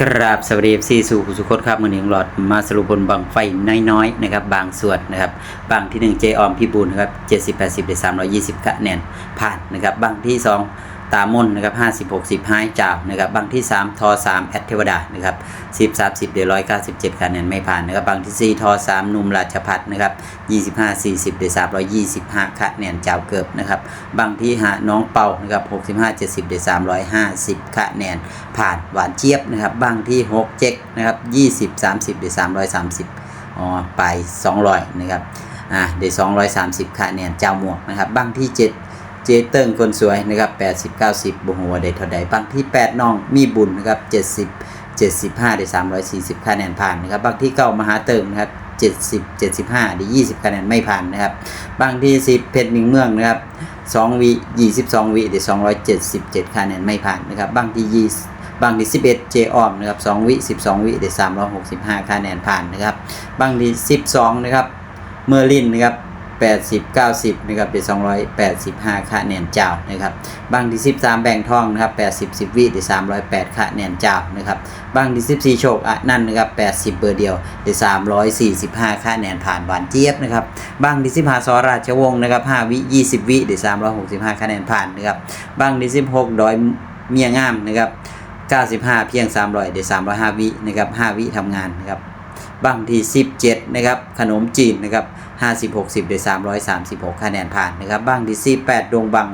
กราบสวัสดีซีสู่สุขดครับมือหนึ่งหลอดมาสรุปบนบางไฟน้อยๆนะครับ บางส่วนนะครับบางที่หนึ่งเจออมพี่บูลนะครับเจ็ดสิบแปดสิบเดสามร้อยยี่สิบคะแนนผ่านนะครับบางที่สอง ตามนนะครับห้าสิบหกสิบห้าจ่าวนะครับบางที่สามทอสามแอดเทวดานะครับสิบสามสิบเดร้อยเก้าสิบเจ็ดคะแนนไม่ผ่านนะครับบางที่สี่ทอสามนุ่มราชพัฒนะครับยี่สิบห้าสี่สิบเดสามร้อยยี่สิบห้าคะแนนจ่าวเกือบนะครับบางที่หาน้องเป่านะครับหกสิบห้าเจ็ดสิบเดสามร้อยห้าสิบคะแนนผ่านหวานเจี๊ยบนะครับบางที่6เจ็กนะครับ20 30เดี๋ยว330อ๋อไป200นะครับอ่าเดี๋ยว230คะแนนเจ้าหมวกนะครับบางที่7 เจเติ้งคนสวยนะครับ80 90บุหัวเดทเท่าใดบางที่ 8น้องมีบุญนะครับ70 75เดี๋ยว340คะแนนผ่านนะครับบางที่เก้ามหาเติมนะครับ70 75เดี๋ยว20คะแนนไม่ผ่านนะครับ บางที่ 10 เพชรมิงเมืองนะครับ2วิ22วิเดี๋ยว277คะแนนไม่ผ่านนะครับ บางที่ 20บางที่11 เจออมนะครับ2วิ12 วิได้365คะแนนผ่านนะครับ บางที่12 นะครับ เมอร์ลินนะครับ 80 90นะครับได้285 คะแนนเจ้านะครับบางที่ 13 แบ่งทองนะครับ80 10วิได้308 คะแนนเจ้านะครับบางที่14โชคอะนั่นนะครับ 80 เบอร์เดียวได้345 คะแนนผ่านหวานเจี๊ยบนะครับบางที่15สอราชวงศ์นะครับ5วิ20 วิได้365 คะแนนผ่านนะครับบางที่16ดอยเมียงามนะครับ95 เพียง 300เดี๋ยว305 วินะครับ5วิทำงานนะครับบางที่ 17 นะครับ ขนมจีนนะครับ 50 60โดย336 คะแนนผ่านนะครับบางที่18ดวงบัง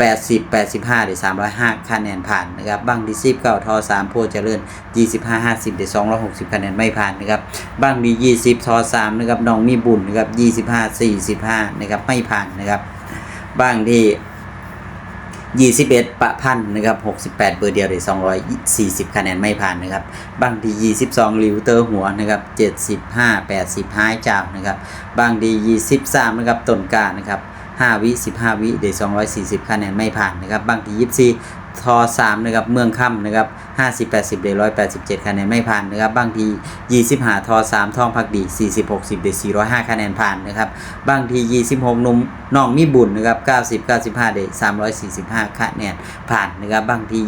80 85โดย305 คะแนนผ่านนะครับบางที่19ทอ3โพเจริญ 25 50โดย260 คะแนนไม่ผ่านนะครับบางที่20ทอ3นะครับน้องมีบุญนะครับ25 45นะครับไม่ผ่านนะครับบางที่ 21 ประพันธ์นะครับ 68 เบอร์เดียวเลย240 คะแนนไม่ผ่านนะครับ บางที 22 ลิวเตอร์หัวนะครับ 75 80ห้ายจาวนะครับ บางที23 นะครับต้นกานะครับ5วิ15 วิเดยว240 คะแนนไม่ผ่านนะครับ บางที24 ทอ3นะครับเมืองค่ำนะครับ50 80เดยว187คะแนนไม่ผ่านนะครับบางที25ทอ3ท่องพักดี40 60เดยว405คะแนนผ่านนะครับบางที26นุ่มน้องมีบุญนะครับ90 95เดยว345คะแนนผ่านนะครับบางที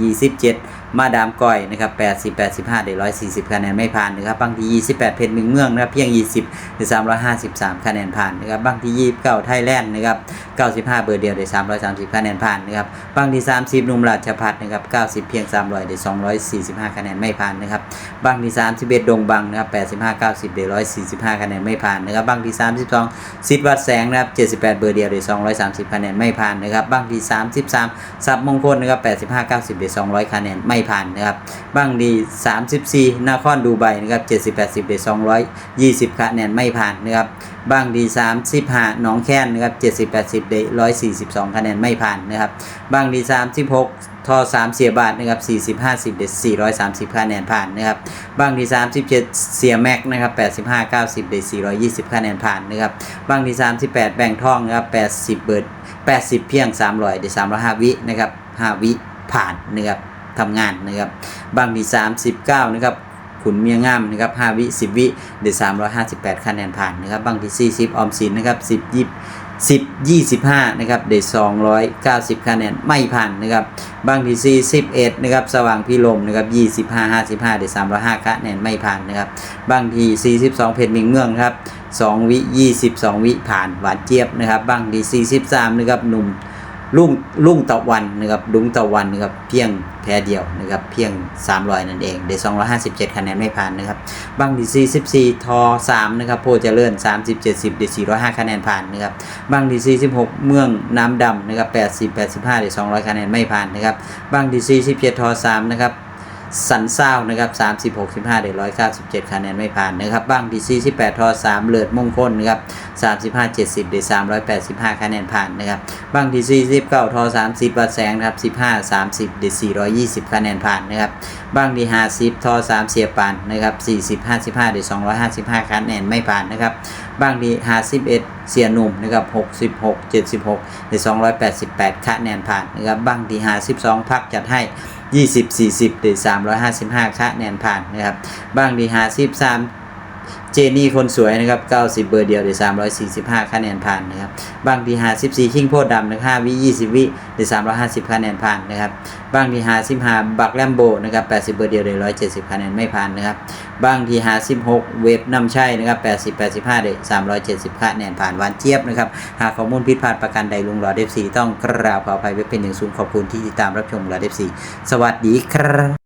27 มาดามก้อยนะครับ80 85เดยว140คะแนนไม่ผ่านนะครับบางที่ 28 เพชรเมืองเมืองนะครับเพียง 20เดยว353 คะแนนผ่านนะครับบางที่ 29 ไทยแลนด์นะครับ95 เบอร์เดียวเดยว330 คะแนนผ่านนะครับบางที่ 30 นุ่มราชพัฒนะครับ90 เพียง 300เดยว245 คะแนนไม่ผ่านนะครับบางที่ 31 ดงบังนะครับ85 90เดยว145 คะแนนไม่ผ่านนะครับบางที่ 32 สิทธิ์วัดแสงนะครับ78 เบอร์เดียวเดยว230 คะแนนไม่ผ่านนะครับบางที่ 33 สับมงคลนะครับ85 90เดยว200 คะแนนไม่ผ่านนะครับบางที่34นาครดูไบนะครับ70 80เดยว220คะแนนไม่ผ่านนะครับบางที่35หนองแค้นนะครับ70 80เดยว142คะแนนไม่ผ่านนะครับบางที่36ทอ3เสียบาทนะครับ40 50เดยว430คะแนนผ่านนะครับบางที่37 เสียแม็กนะครับ85 90เดยว420คะแนนผ่านนะครับบางที่38 แบ่งทองนะครับ80 เบิร์ด80 เพียง 300เดยว305 วินะครับ5วิผ่านนะครับ ทำงานนะครับบางที่39นะครับขุนเมียงามนะครับ5วิ10 วิเดยว358คะแนนผ่านนะครับบางที่40ออมสินนะครับ10 20 10 25นะครับเดยว290 คะแนนไม่ผ่านนะครับบางที่41นะครับสว่างพิลมนะครับ25 55เดยว305คะแนนไม่ผ่านนะครับบางที่42เพชรมิงเมืองครับ2วิ22 วิผ่านหวานเจี๊ยบนะครับบางที่43นะครับหนุ่ม ลุงลุงตะวันนะครับลุงตะวันนะครับเพียงแพ้เดียวนะครับเพียง 300 นั่นเองเดยว257 คะแนนไม่ผ่านนะครับบางดีซี14ทอ3นะครับโพเจริญ30 70เดยว405 คะแนนผ่านนะครับบางดีซี16 เมืองน้ำดำนะครับ80 85เดยว200 คะแนนไม่ผ่านนะครับบางดีซี17ทอ3นะครับ สันเศร้านะครับสามสิบหกสิบห้าเดือดร้อยเก้าสิบเจ็ดคะแนนไม่ผ่านนะครับบ้างดีซีสิบแปดทอสามเลือดมงคลนะครับสามสิบห้าเจ็ดสิบเดือดสามร้อยแปดสิบห้าคะแนนผ่านนะครับบ้างดีซีสิบเก้าทอสามสิบวัดแสงนะครับสิบห้าสามสิบเดือดสี่ร้อยยี่สิบคะแนนผ่านนะครับบ้างดีห้าสิบทอสามเสียปานนะครับสี่สิบห้าสิบห้าเดือดสองร้อยห้าสิบห้าคะแนนไม่ผ่านนะครับบ้างดีห้าสิบเอ็ดเสียหนุ่มนะครับหกสิบหกเจ็ดสิบหกเดือดสองร้อยแปดสิบแปดคะแนนผ่านนะครับบางดีห้าสิบสองพักจัดให้ 20 40หรือ355 คะแนนผ่านนะครับบางดี53 เจนี่คนสวยนะครับ 90 เบอร์เดียวได้345 คะแนนผ่านนะครับ บางที54คิงโพดดำนะครับ5วิ20 วิได้350 คะแนนผ่านนะครับ บางที55บักแลมโบนะครับ 80 เบอร์เดียวได้170 คะแนนไม่ผ่านนะครับ บางที56เวฟนำชัยนะครับ 80 85ได้370 คะแนนผ่านวานเจี๊ยบนะครับ หากข้อมูลผิดพลาดประการใดลุงหลอดเอฟซีต้องกราบขออภัยไว้เป็นอย่างสูงขอบคุณที่ติดตามรับชมหลอดเอฟซีสวัสดีครับ